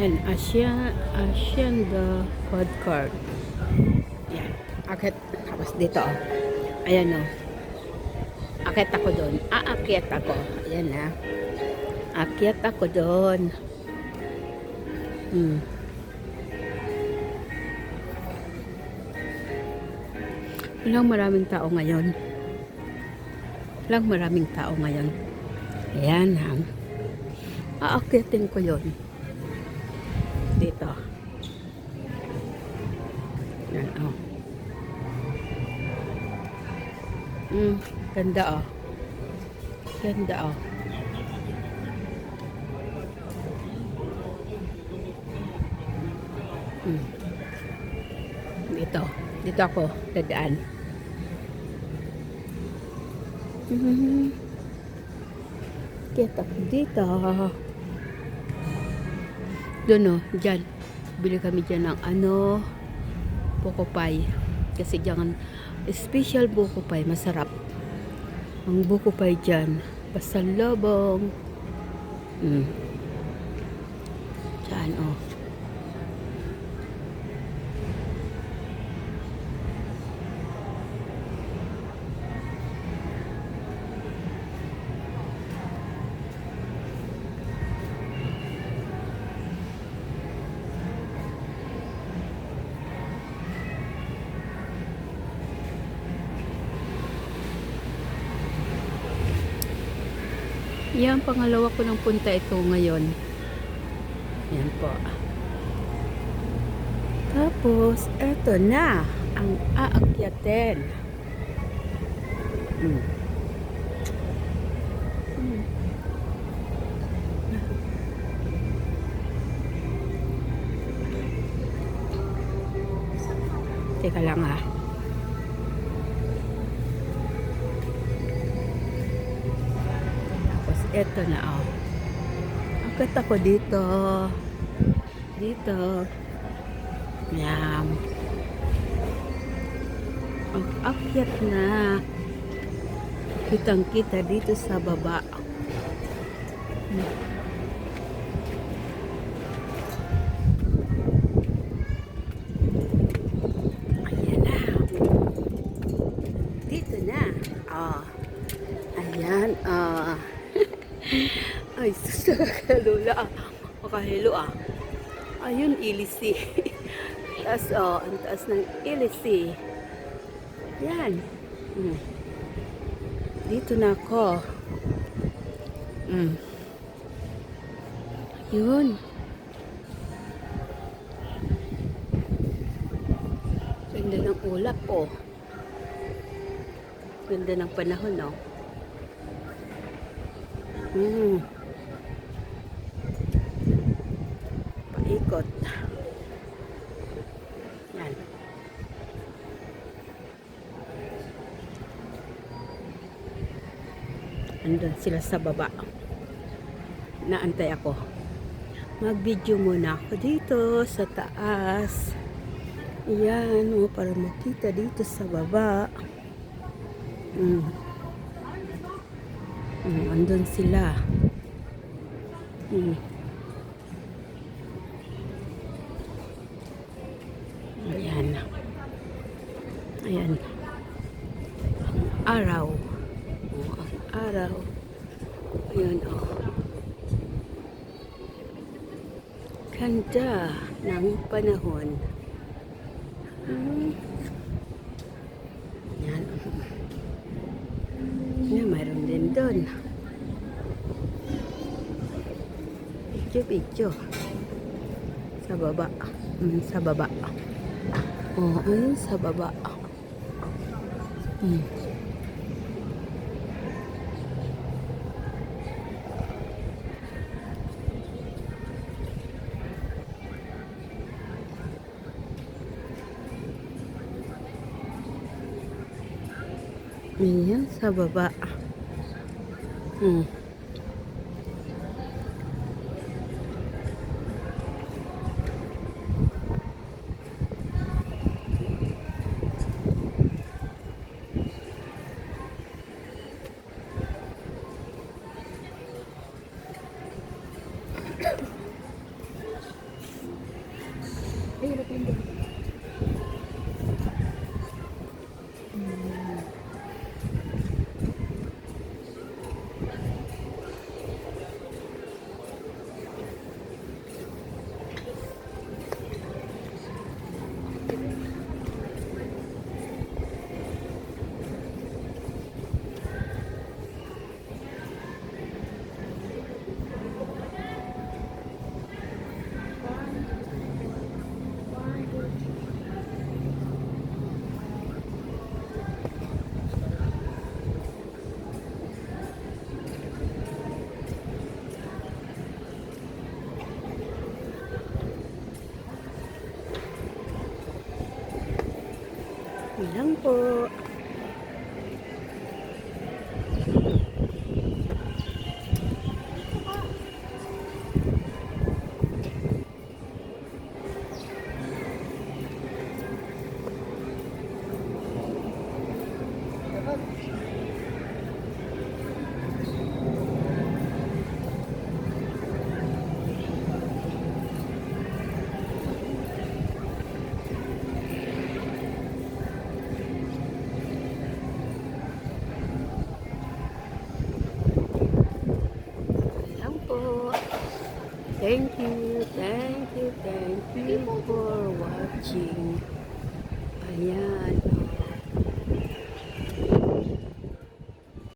And Asian, Asian the code card. Yan. Akit. Tapos dito. Ayan o. Akit ako doon. Aakyat ako. Ayan na. Akyat ako doon. Hmm. Walang maraming tao ngayon. Walang maraming tao ngayon. Ayan ha. Aakyatin ko yon Yan oh. Mm, ganda oh. Ganda oh. Mm. Dito. Dito ako dadaan. Mm. Kita ko dito. Doon oh, dyan. Bili kami dyan ng ano, buko pie. Kasi dyan, special buko pie, masarap. Ang buko pie dyan, pasalubong. Mm. Dyan oh. Yan, pangalawa ko ng punta ito ngayon. Yan po. Tapos, eto na ang aakyatin. Hmm. Hmm. Teka lang ah. Eto na oh. Akit ako dito. Dito. Yan. Ang akyat na. Kitang kita dito sa baba. Ayan na. Dito na. Ah. Ayan. Ah. Ay, sus, nakakalula. Makahilo ah. Ayun, ilisi. taas, oh, ang taas ng ilisi. Yan. Mm. Dito na ako. Mm. Yun. Ganda ng ulap, oh. Ganda ng panahon, oh. Hmm. Paikot. Yan. Andun sila sa baba. Naantay ako. Mag-video muna ako dito sa taas. Yan, oh, para makita dito sa baba. Mm. Mm, andun sila. Mm. Ayan. Ayan. Ang araw. Oh, ang araw. Ayan, oh. Ganda ng panahon. Hmm. Yan. Yan, mayroon din doon. Video-video. Sa baba. Mm, sa baba. Oo, ayun sa baba. Mm. Ayan, sa baba. Mm. Hmm. lang po. Thank you, thank you, thank you for watching. Ayan.